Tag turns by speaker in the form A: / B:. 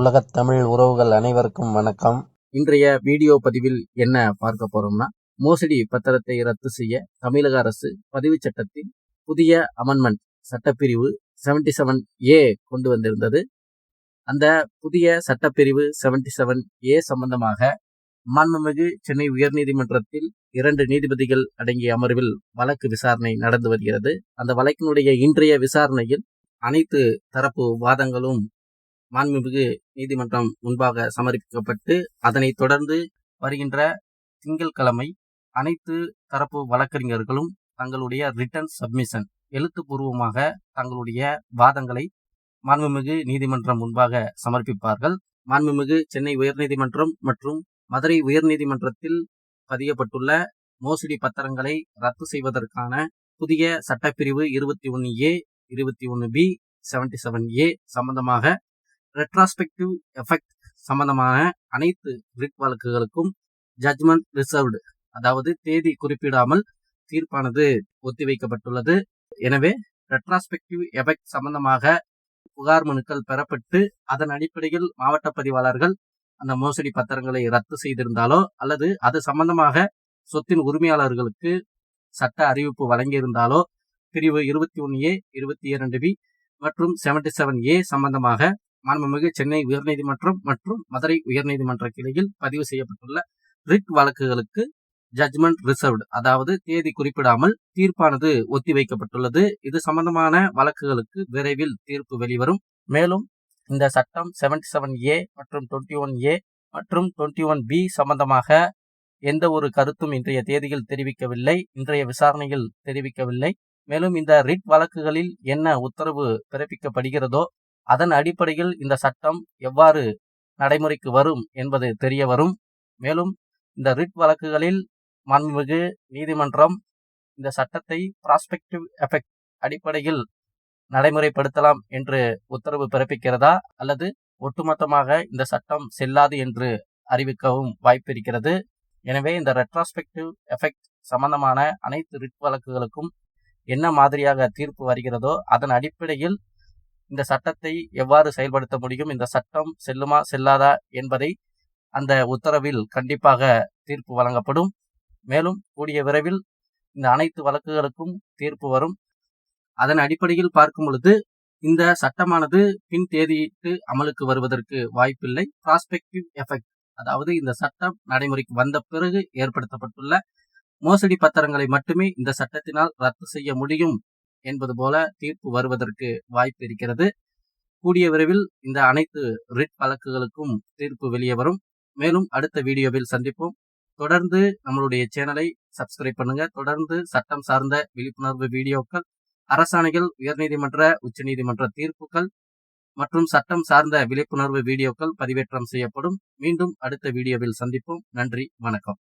A: உலகத் தமிழ் உறவுகள் அனைவருக்கும் வணக்கம். இன்றைய வீடியோ பதிவில் என்ன பார்க்க போறோம்னா மோசடி பத்திரத்தை ரத்து செய்ய தமிழக அரசு பதிவு சட்டத்தில் புதிய அமெண்ட்மெண்ட் சட்டப்பிரிவு செவன்டி செவன் ஏ கொண்டு வந்திருந்தது. அந்த புதிய சட்டப்பிரிவு செவன்டி செவன் ஏ சம்பந்தமாக மாண்புமிகு சென்னை உயர்நீதிமன்றத்தில் இரண்டு நீதிபதிகள் அடங்கிய அமர்வில் வழக்கு விசாரணை நடந்து வருகிறது. அந்த வழக்கினுடைய இன்றைய விசாரணையில் அனைத்து தரப்பு வாதங்களும் மாண்புமிகு நீதிமன்றம் முன்பாக சமர்ப்பிக்கப்பட்டு அதனைத் தொடர்ந்து வருகின்ற திங்கட்கிழமை அனைத்து தரப்பு வழக்கறிஞர்களும் தங்களுடைய ரிட்டர்ன் சப்மிஷன் எழுத்துப்பூர்வமாக தங்களுடைய வாதங்களை மாண்புமிகு நீதிமன்றம் முன்பாக சமர்ப்பிப்பார்கள். மாண்புமிகு சென்னை உயர்நீதிமன்றம் மற்றும் மதுரை உயர்நீதிமன்றத்தில் பதியப்பட்டுள்ள மோசடி பத்திரங்களை ரத்து செய்வதற்கான புதிய சட்டப்பிரிவு இருபத்தி ஒன்று ஏ இருபத்தி ஒன்று பி செவன்டி செவன் ஏ சம்பந்தமாக ரெட்ராஸ்பெக்டிவ் எஃபெக்ட் சம்பந்தமான அனைத்து ரிட் வழக்குகளுக்கும் ஜட்ஜ்மெண்ட் ரிசர்வ்டு அதாவது தேதி குறிப்பிடாமல் தீர்ப்பானது ஒத்திவைக்கப்பட்டுள்ளது. எனவே ரெட்ராஸ்பெக்டிவ் எஃபெக்ட் சம்பந்தமாக புகார் மனுக்கள் பெறப்பட்டு அதன் அடிப்படையில் மாவட்ட பதிவாளர்கள் அந்த மோசடி பத்திரங்களை ரத்து செய்திருந்தாலோ அல்லது அது சம்பந்தமாக சொத்தின் உரிமையாளர்களுக்கு சட்ட அறிவிப்பு வழங்கியிருந்தாலோ பிரிவு இருபத்தி ஒன்று ஏ இருபத்தி இரண்டு பி மற்றும் செவன்டி செவன் ஏ சம்பந்தமாக மாண்புமிகு சென்னை உயர்நீதிமன்றம் மற்றும் மதுரை உயர்நீதிமன்ற கிளையில் பதிவு செய்யப்பட்டுள்ள ரிட் வழக்குகளுக்கு ஜட்ஜ்மெண்ட் ரிசர்வ்டு அதாவது தேதி குறிப்பிடாமல் தீர்ப்பானது ஒத்திவைக்கப்பட்டுள்ளது. இது சம்பந்தமான வழக்குகளுக்கு விரைவில் தீர்ப்பு வெளிவரும். மேலும் இந்த சட்டம் செவன்டி செவன் ஏ மற்றும் டுவெண்ட்டி ஒன் ஏ மற்றும் டுவெண்ட்டி ஒன் பி சம்பந்தமாக எந்த ஒரு கருத்தும் இன்றைய தேதியில் தெரிவிக்கவில்லை. இன்றைய விசாரணையில் தெரிவிக்கவில்லை. மேலும் இந்த ரிட் வழக்குகளில் என்ன உத்தரவு பிறப்பிக்கப்படுகிறதோ அதன் அடிப்படையில் இந்த சட்டம் எவ்வாறு நடைமுறைக்கு வரும் என்பது தெரிய வரும். மேலும் இந்த ரிட் வழக்குகளில் மாண்புமிகு நீதிமன்றம் இந்த சட்டத்தை ப்ராஸ்பெக்டிவ் எஃபெக்ட் அடிப்படையில் நடைமுறைப்படுத்தலாம் என்று உத்தரவு பிறப்பிக்கிறதா? அல்லது ஒட்டுமொத்தமாக இந்த சட்டம் செல்லாது என்று அறிவிக்கவும் வாய்ப்பிருக்கிறது. எனவே இந்த ரெட்ராஸ்பெக்டிவ் எஃபெக்ட் சம்பந்தமான அனைத்து ரிட் வழக்குகளுக்கும் என்ன மாதிரியாக தீர்ப்பு வருகிறதோ அதன் அடிப்படையில் இந்த சட்டத்தை எவ்வாறு செயல்படுத்த முடியும்? இந்த சட்டம் செல்லுமா செல்லாதா என்பதை அந்த உத்தரவில் கண்டிப்பாக தீர்ப்பு வழங்கப்படும். மேலும் கூடிய விரைவில் இந்த அனைத்து வழக்குகளுக்கும் தீர்ப்பு வரும். அதன் அடிப்படையில் பார்க்கும் பொழுது இந்த சட்டமானது பின் தேதியிட்டு அமலுக்கு வருவதற்கு வாய்ப்பில்லை. ப்ராஸ்பெக்டிவ் எஃபெக்ட் அதாவது இந்த சட்டம் நடைமுறைக்கு வந்த பிறகு ஏற்படுத்தப்பட்டுள்ள மோசடி பத்திரங்களை மட்டுமே இந்த சட்டத்தினால் ரத்து செய்ய முடியும். என்பது போல தீர்ப்பு வருவதற்கு வாய்ப்பு இருக்கிறது. கூடிய விரைவில் இந்த அனைத்து ரிட் வழக்குகளுக்கும் தீர்ப்பு வெளியே வரும். மேலும் அடுத்த வீடியோவில் சந்திப்போம். தொடர்ந்து நம்மளுடைய சேனலை சப்ஸ்கிரைப் பண்ணுங்க. தொடர்ந்து சட்டம் சார்ந்த விழிப்புணர்வு வீடியோக்கள் அரசாணைகள் உயர்நீதிமன்ற உச்சநீதிமன்ற தீர்ப்புகள் மற்றும் சட்டம் சார்ந்த விழிப்புணர்வு வீடியோக்கள் பதிவேற்றம் செய்யப்படும். மீண்டும் அடுத்த வீடியோவில் சந்திப்போம். நன்றி வணக்கம்.